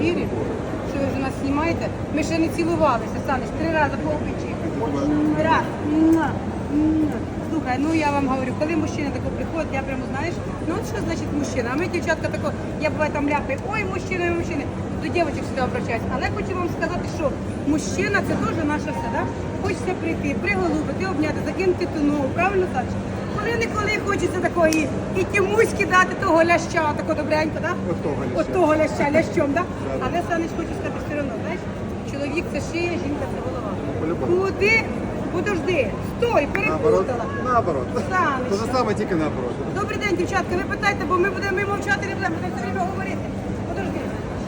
ефірі, що ви вже нас знімаєте. Ми ще не цілувалися, Саныч, три рази по обличчі. Раз. Слухай, ну я вам говорю, коли мужчина тако приходить, я прямо знаєш, ну от що значить мужчина? А ми дівчатка тако, я буваю там ляпаю, ой, мужчина, ой, мужчина. До дівчаток сюди обращаюсь. Але хочу вам сказати, що мужчина це теж наше все, да? Хочеться прийти, приголубити, обняти, закинути ту ногу, правильно Саныч? Коли ніколи хочеться такої і тімуськи дати того ляща, тако добренько, да? От того ляща. От того ляща, лящом, да? Але Саныч хочу сказати все одно, знаєш, чоловік це шия, жінка це голова. По-любому. Куди? Подожди, стой, Наоборот. перепутала. Наоборот. Саныч. То же самое, тільки наоборот. Добрий день, дівчатка, ви питайте, бо ми будемо ми мовчати не будемо, будемо все время говорити. Подожди,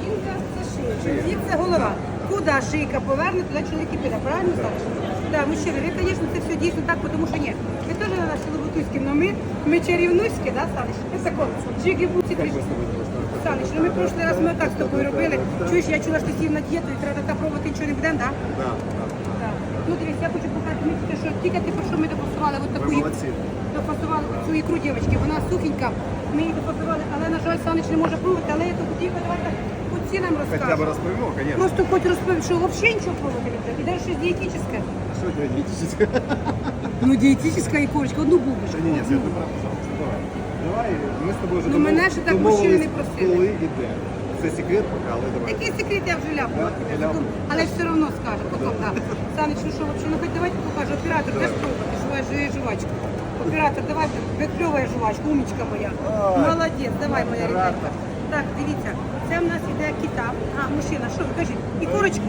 жінка це шия, чоловік це голова. Куди шийка поверне, туди чоловік і піде, правильно Саныч? Так, мужчини, ви, звісно, це все дійсно так, тому що ні. Ви теж на наші лоботуські, але ми, ми чарівнуські, да, Саныч? Ми тако, джигі-буці, Як ми з тобою просто? Саныч, ну ми прошлий раз ми так з тобою робили. Чуєш, я чула, що ти сів на дієту і треба так пробувати нічого не будемо, так? Да. Так. Ну дивись, я хочу показати, ми тільки що тільки ти про що ми допасували от таку Ви ік- молодці. допасували цю ікру дівчатки, вона сухенька, ми її допасували, але на жаль, Саныч не може пробувати, але я тут тільки давайте по цінам Хотя бы розповімо, конечно. Просто хоч розповім, що взагалі нічого пробувати не треба. І навіть щось дієтичне. Що тебе дієтичне? Ну, дієтична ікорочка, одну бубочку. Ні, ні, Свет, ну правда, пожалуйста, давай. Давай, ми з тобою вже Ну, мене ще так домовились, мужчини не просили. Коли і де. Це секрет поки, але давай. Який секрет я вже ляпнула Да, тебе, ляпнула. але ж все одно скаже, потім, так. Саныч, ну що, взагалі, ну хоч давайте покажу, оператор, де ж пробувати, жуває, жує жувачку. Оператор, давай, викльовує жувачку, умічка моя. Молодець, давай, моя Оператор. рідненька. Так, дивіться, це в нас іде кита. А, мужчина, що ви кажіть? І курочку?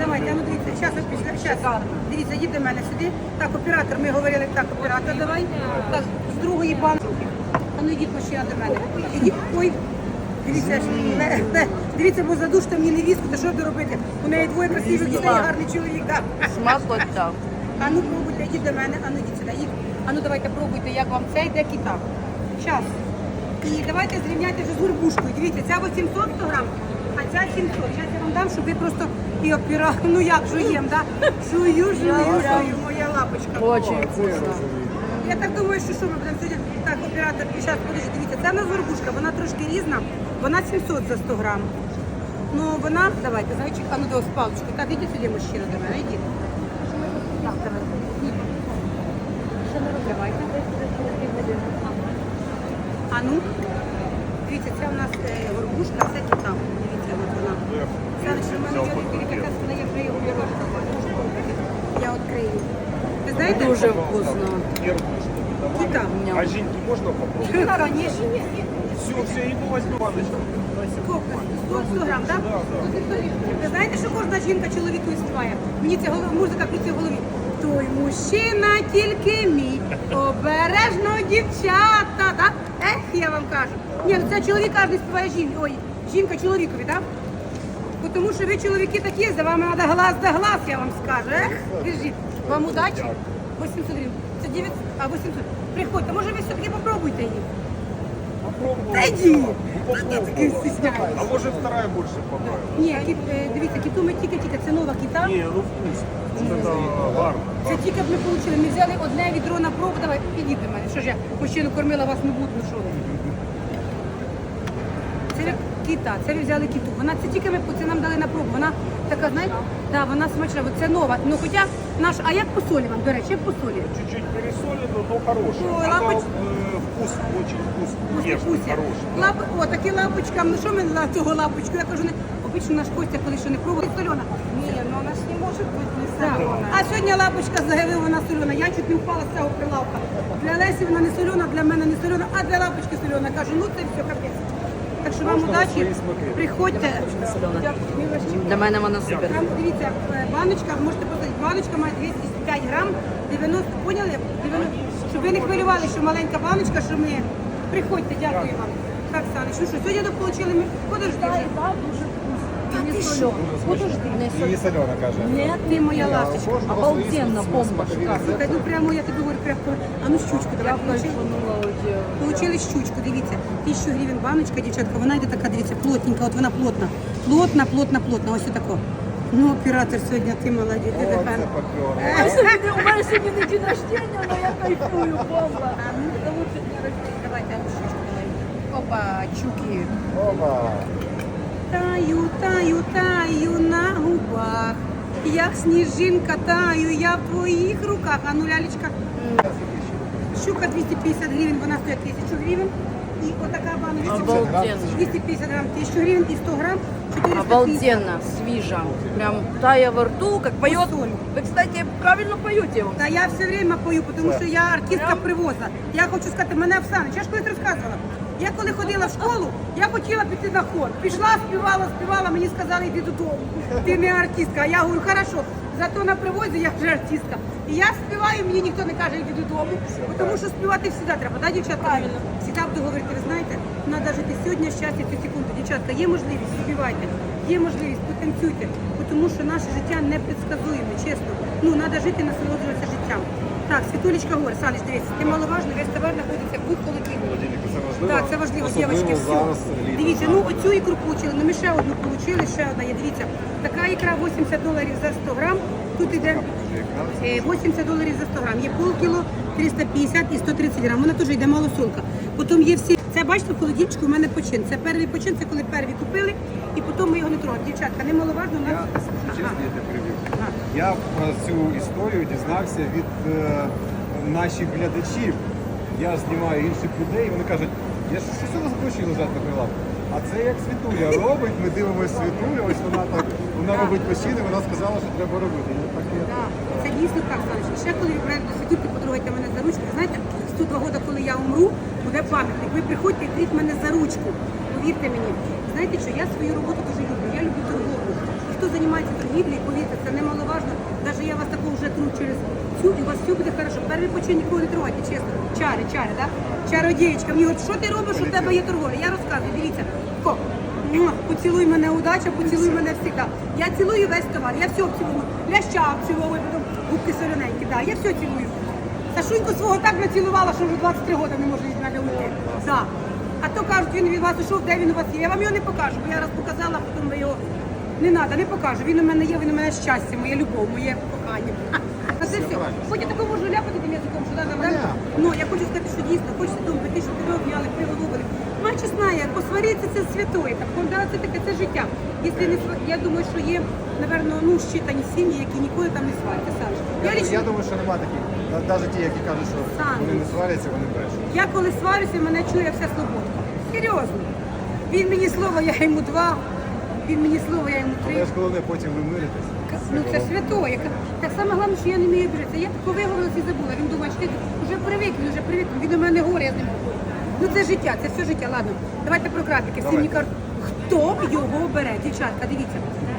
Давайте, а ну дивіться, зараз після, зараз. Дивіться, їдь до мене сюди. Так, оператор, ми говорили, так, оператор, давай. Так, з другої банки. А ну йдіть, мужчина, до мене. Ідіть, ой, Дивіться, не- не- дивіться, бо задуште мені невістку, то що буде робити? У неї двоє красивих дітей, гарний чоловік. Да. Смакота. А ну пробуйте, йдіть до мене, а ну йдіть сюди. Їдь. А ну давайте пробуйте, як вам це йде кита. Час. І давайте зрівняйте вже з горбушкою. Дивіться, ця 800 100 грам, а ця 700. Зараз я вам дам, щоб ви просто і опіра... Ну як жуєм, да? Жую, жую, жую, моя лапочка. Очень вкусно. Я так думаю, що що ми будемо сьогодні. Так, оператор, і зараз подивіться, дивіться, це нас горбушка, вона трошки різна, вона 700 за 100 грам. Ну вона, давайте, зайчик, а ну до паличку. Так, ідіть сюди, мужчина, до мене, ідіть. Так, давай. Ні. Давайте. А ну, дивіться, це в нас е, горбушка, це кита. Дивіться, от вона. Це лише в мене є делікатес, вона є вже його Я відкрию. Дуже вкусно. Кита. А жінки можна попробувати? Ну, Конечно. Все, все, іду возьму баночку. Сколько? 100, 100 грам, так? Ви знаєте, що кожна жінка чоловіку співає? Мені ця голова, музика крутить в голові. Той мужчина тільки мій, обережно дівчата, так? Ех, я вам кажу. Ні, ну це чоловік кожен співає жінки. Ой, жінка чоловікові, так? Тому що ви чоловіки такі, за вами треба глаз да глаз, я вам скажу. Ех, держіть. Вам удачі. 800 гривень. Це 900, а 800. Приходьте, може ви все-таки попробуйте її. Попробую. Та йди. Ну, А ти може вторая больше понравилась? Ні, кіт, е, дивіться, кіту ми тільки-тільки, це нова кіта. Не, ну вкусно. Вот это гарно. Це тільки б ми отримали. Ми взяли одне відро на пробу. Давай, підіть до мене. Що ж я мужчину кормила, вас не буду, ну що ви? Це як кіта, це ви взяли кіту. Вона це тільки ми це нам дали на пробу. Вона така, знаєте, да, вона смачна, От це нова. Ну хоча наш, а як по солі вам, до речі, як по солі? Чуть-чуть пересолено, но хорошая. Ой, Она, лапоч- э, вкус очень вкусный, Костя, нежный, Костя. хороший. Лап, о, такі лапочкам, ну що ми на цього лапочку? Я кажу, не, обично наш Костя, коли що не пробує, сольона. Ні, ну вона ж не може бути не Да. А сьогодні лапочка заявила, вона сольона. Я чуть не впала з цього прилавка. Для Лесі вона не сольона, для мене не сольона, а для лапочки сольона. Кажу, ну це все капець. Так що вам удачі, приходьте. Для мене вона супер. Там дивіться, е, баночка, можете посадити, баночка має 205 грам, 90, поняли? 90, щоб ви не хвилювали, що маленька баночка, що ми... Приходьте, дякую вам. Так, Саныч, ну що, сьогодні дополучили ми... Подожди вже. Та ти що? Подожди. Не солена, каже. Ні, ти моя ласточка. Обалденно, бомба. Слухай, ну прямо я тобі говорю, прямо, а ну щучку давай. Я получили. щучку, дивіться. Тисячу гривень баночка, дівчатка, вона йде така, дивіться, плотненька, от вона плотна. Плотна, плотна, плотна, ось отако. Ну, оператор сьогодні, ти молодець, ти О, така. це попёр. У мене сьогодні не день рождения, але я кайфую, бомба. А ну, це лучше рождения. Давайте, а щучку давай. Опа, чуки. Опа. Таю, таю, таю на губах. Як сніжинка таю, я в твоїх руках. А ну, лялечка. Щука 250 гривень, вона стоїть 1000 гривень. І отака баночка. Обалденно. 250 грам 1000 гривень і 100 грам 450. Обалденно, свежа. Прям тая во рту, как поет. Соль. Вы, кстати, правильно поете. Та я все время пою, тому що я артистка привоза. Я хочу сказати, мене Оксана, я ж колись розказувала. Я коли ходила в школу, я хотіла піти на хор. Пішла, співала, співала, мені сказали, йди додому. Ти не артистка. А я говорю, хорошо, зато на привозі я вже артистка. І я співаю, мені ніхто не каже, йди додому. Тому що співати завжди треба, да, дівчатка? Правильно. Всегда буду говорити, ви знаєте, треба жити сьогодні щастя цю секунду. Дівчатка, є можливість, співайте, є можливість, потанцюйте. Тому що наше життя непредсказуємо, чесно. Ну, треба жити, насолоджуватися життям. Так, Світулечка говорить, Саныч, дивіться, це маловажно, весь товар знаходиться в холодильнику. Це важливо. Так, це важливо, дівчатки, все. зараз. Дивіться, ну оцю ікру получили, ну ми ще одну получили, ще одна є. Дивіться, така ікра 80 доларів за 100 грам. Тут іде е, 80 доларів за 100 грам. Є полкіло, 350 і 130 грам. Вона теж йде малосолка. Потім є всі. Це бачите, в холодильчику в мене почин. Це перший почин, це коли перві купили, і потім ми його не трогаємо. Дівчатка, немаловажно, у Я, нас. чесно, я тебе. Ага. Я про цю історію дізнався від е, наших глядачів. Я знімаю інших людей, вони кажуть, я ж що у вас гроші лежать на прилавку? А це як Світуля робить, ми дивимося Світулю, ось вона так, вона робить постійно, вона сказала, що треба робити. Я так і- Так, це дійсно так, Саныч. Ще коли ви до світу, потрогайте мене за ручку. Ви знаєте, 102 роки, коли я умру, буде пам'ятник. Ви приходьте і тріть мене за ручку. Повірте мені. Знаєте що, я свою роботу дуже люблю. Я люблю торговлю. І хто займається торгівлею, повірте, це немаловажно. Навіть я вас такого вже тру через цю, і у вас все буде хорошо. Перший почин нікого не трогайте, чесно. Чари, чари, так? Чародієчка. Мені говорять, що ти робиш, у тебе є торговля? Я розказую, дивіться. Поцілуй мене удача, поцілуй мене завжди. Я цілую весь товар, я все обцілую. Ляща обцілую, потім губки солененькі, да, я все цілую. Сашуньку свого так націлувала, що вже 23 роки не може від мене уйти. Да. А то кажуть, він від вас ушов, де він у вас є. Я вам його не покажу, бо я раз показала, а потім ви його не треба, не покажу. Він у мене є, він у мене щастя, моя любов, моє кохання. А це все. Хоч я такого можу ляпати тим язиком, що да, да, да. Ну, я хочу сказати, що дійсно, хочеться думати, що тебе обняли, приголубили. Маче знає, посваритися це святое, так, да, це таке, це життя. Якщо не я думаю, що є, напевно, ну, щитані сім'ї, які ніколи там не сваряться, Саш. Я, Я, лично, я думаю, що нема таких. Навіть ті, які кажуть, що Сам. вони не сваряться, вони брешуть. я коли сварюся, мене чує вся слободка. Серйозно. Він мені слово, я йому два, він мені слово, я йому три. Але ж головне потім ви миритесь. Ну це святое. Так само головне, що я не вмію обіжатися. Я виговорилася і забула. Він думає, що ти вже привик, він вже привик, він до мене горе, я з ним. Ну це життя, це все життя. Ладно, давайте про крапики. Всі мені кажуть, хто його бере? Дівчатка, дивіться.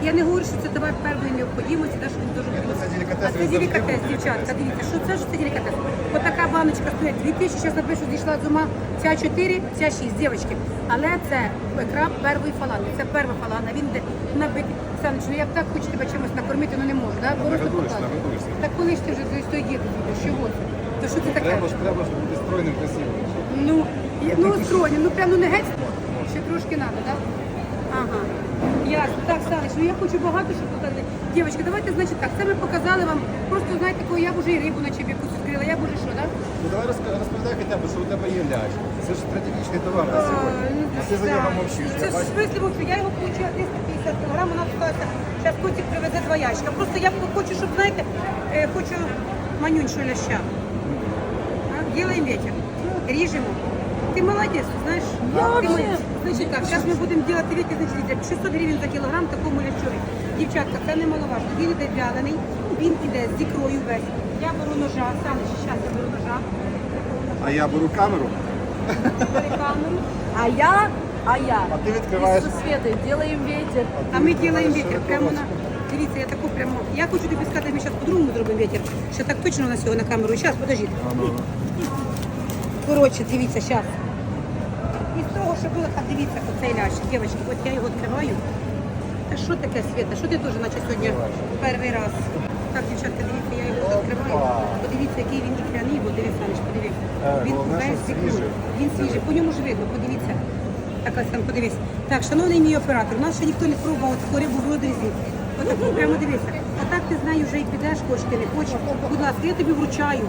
Я не говорю, що це товар первої необхідності, та що він дуже бути. Це делікатес, А це він завжди делікатес, дівчатка. Дивіться, що це ж це делікатес. Отака баночка стоїть 2000, зараз напишу, зійшла з ума. Ця 4, ця 6, дівчатки. Але це краб первої фалани. Це перша фалана. Він де набитий. Саныч, ну я б так хочу тебе чимось накормити, ну не можу, да? Просто Нагодуєш, показую. нагодуєш. Так коли ж ти вже з тої діти будеш? Чого це? То що це таке? Треба ж, треба ж бути стройним красивим. Ну, ну устроєні, ну прям ну не геть. Ще трошки треба, так? Ага. Ясно. Так, Саныч, ну я хочу багато що показати. Дівчатки, давайте, значить так, це ми показали вам. Просто знаєте, коли я б уже і рибу на чебі якусь відкрила, я б уже що, так? Ну давай розка- розповідай хоча б, що у тебе є лящ. Це ж стратегічний товар на сьогодні. А ти за нього мовчиш. Це Я ж бачу. смислі мовчу. Я його получила 350 кг, вона сказала, зараз котик привезе два ящика. Просто я хочу, щоб, знаєте, е, хочу манюньшу ляща. А? Делаем ветер. Ріжемо. Ти молодець, знаєш. Я Ти вообще-. Значить так, зараз ми будемо робити ветер, значить, 600 гривень за кілограм такому лящові. Дівчатка, це немаловажно. Він іде вялений, він іде з ікрою весь. Я беру ножа, саме зараз я беру ножа, А я беру камеру, бери камеру. А я, а я. а ти відкриваєш. Из Светы делаем ветер. А ми робимо вітер прямо на. Дивіться, я таку прямо. Я хочу тобі сказати, ми зараз по-другому зробимо вітер. Що так точно у нас його на камеру. Зараз, подожди. Коротше, дивіться, зараз. І з того, що було, так дивіться, оцей лящ. Дівчатки, от я його відкриваю. Та що таке, Света? Що ти теж наче сьогодні перший раз? Так, дівчатка, дивіться, я його відкриваю. Подивіться, який він ікряний, бо дивіться, Саныч, подиви. Е, Він весь свіжий. Він свіжий, по ньому ж видно, подивіться. Так, Ось там, подивись. Так, шановний мій оператор, у нас ще ніхто не пробував таку рибу в розрізі. Отак, прямо дивися. Отак ти з нею вже і підеш, хочеш ти не хочеш. Будь ласка, я тобі вручаю.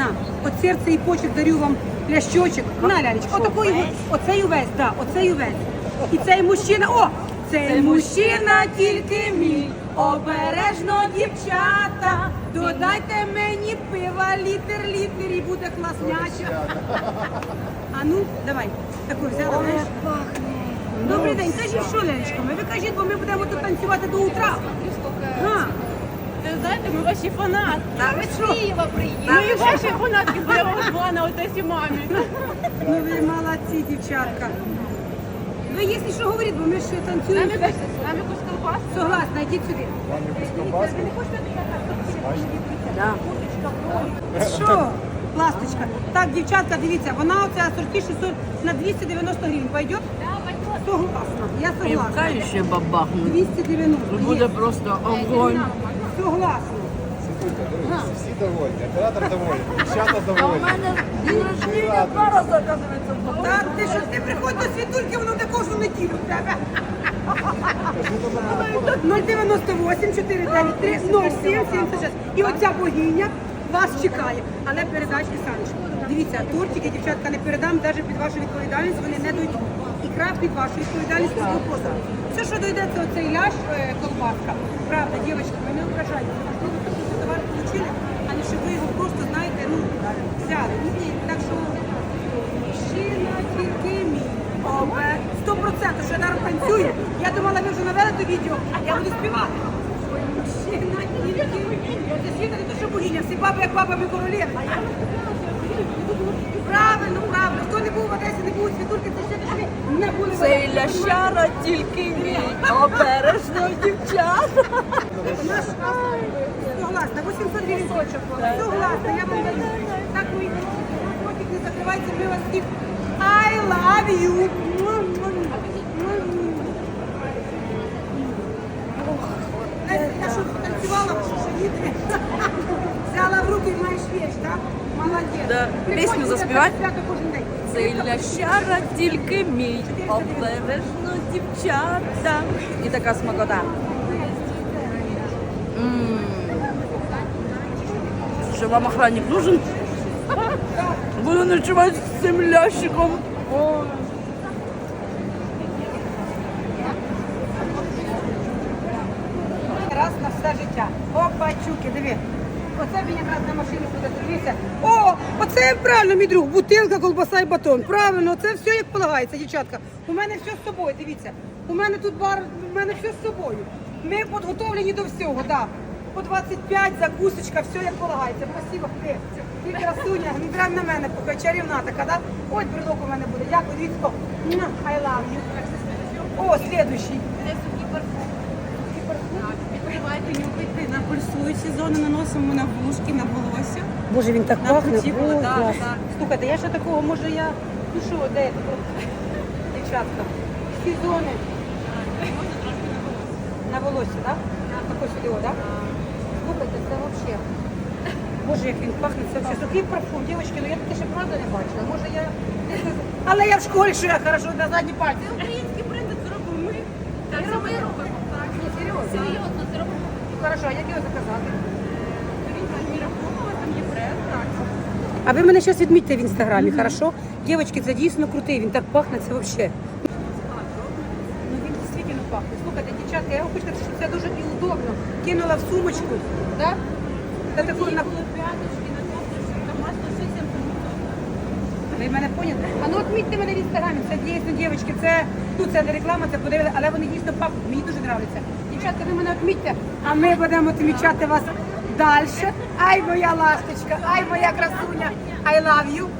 На, от серце і почек дарю вам лящочок. На, лялечка, отакий, оцей увесь, да, оцей увесь. І цей мужчина, о, Цей мужчина тільки мій, обережно дівчата. Додайте мені пива, літр, літр і буде класняча. А ну, давай. Таку взяла, знаєш? Добрий день, кажіть, що Леночками? Ви кажіть, бо ми будемо тут танцювати до утра. А, знаєте, ми ваші фанати. та ви що? Ми і ваші фанатки будемо була на Одесі мамі. Ну ви молодці, дівчатка. Ви, якщо що говоріть, бо ми ще танцюємо. нам якусь колбасу. Согласна, йдіть сюди. Вам якусь ковбаску? Ви не хочете Що? Ласточка. Так, дівчатка, дивіться, вона оце асорті 600 на 290 гривень. Пойдет? Согласна. Я согласна. Півка ще бабахнуть. 290. Буде просто огонь. Світулька, дивись, всі довольні, оператор довольний, дівчата довольні. день рождения два рази, оказується, було. Та ти що ти приходь до світульки, воно де кожну неділю в тебе. 098 493 0776. І оця богиня вас чекає. Але передачі Саныч. Дивіться, тортики, дівчатка, не передам навіть під вашу відповідальність, вони не дають ікра під вашу відповідальність з кокосом. Все, що дойде, це оцей ляш, е, колбаска. Правда, дівчатки, ви не ображайте. Можливо, ви такий товар отримали, а не щоб ви його просто, знаєте, ну, взяли. Ні, так що Мужчина тільки мій. Сто процентів, що я зараз танцюю. Я думала, ви вже навели то відео, я буду співати. Мужчина тільки мій. Це світа не то, що богиня, всі баби, як бабами королеви. Правильно, правильно. Хто не був в Одесі, не був Світульки, це ще пішли, не були Цей лящара тільки мій. Обережно, дівчата. Согласна, 800 гривень. Согласна, я вам даю. Так, мої ротик не закривайте, ми вас всіх. I love you. Пісню буде заспівати? свято кожен день. Цей лящара тільки мій. Обережно, дівчата. І така смакота. М. Що вам охранник нужен? Буду ночувати з цим лящиком. О. Раз на все життя. Опа, чуки, диви. Оце він якраз на машину буде дивися. О, оце правильно, мій друг. Бутилка, колбаса і батон. Правильно, це все як полагається, дівчатка. У мене все з собою, дивіться. У мене тут бар, у мене все з собою. Ми підготовлені до всього, да. По 25, закусочка, все як полагається. Спасибо, ти. Ти красуня, не прям на мене, поки чарівна така, да? Ось брелок у мене буде. Дякую, дивіться. I love you. О, слідуючий. Відкривайте, нюхайте, на пульсуючі зони наносимо на вушки, на волосся. Боже, він так На пахне. було, так, клас. так. Слухайте, я ще такого, може я. Ну що, де я? Дівчатка. Сезони. На волосся, так? Такой сюди, так? Слухайте, це взагалі. Боже, як він пахне, це взагалі. Такий парфум, дівчатки, ну я таке ще правда не бачила. Може я. Але я в школі ще хорошо на задні пальці. Український бренд зробимо ми. Так, це ми робимо. Так. Ні, серйозно. Серйозно, це робимо. Хорошо, а як його заказати? А ви мене зараз відмітьте в інстаграмі, хорошо? Дівчатки, це дійсно крутий, він так пахне, це взагалі. Ну він дійсно пахне. Слухайте, дівчатка, я вам хочу сказати, що це дуже і удобно. Кинула в сумочку, так? Та таку на... П'яточки, на кофточки, там масло 6 Ви мене поняли? А ну відмітьте мене в інстаграмі. Це дійсно, дівчатки, це, ну, це не реклама, це подивили, але вони дійсно пахнуть. Мені дуже подобається. Дівчатка, ви мене відмітьте, а ми будемо відмічати вас далі. Ай, моя ласточка, ай, моя красуня, I love you.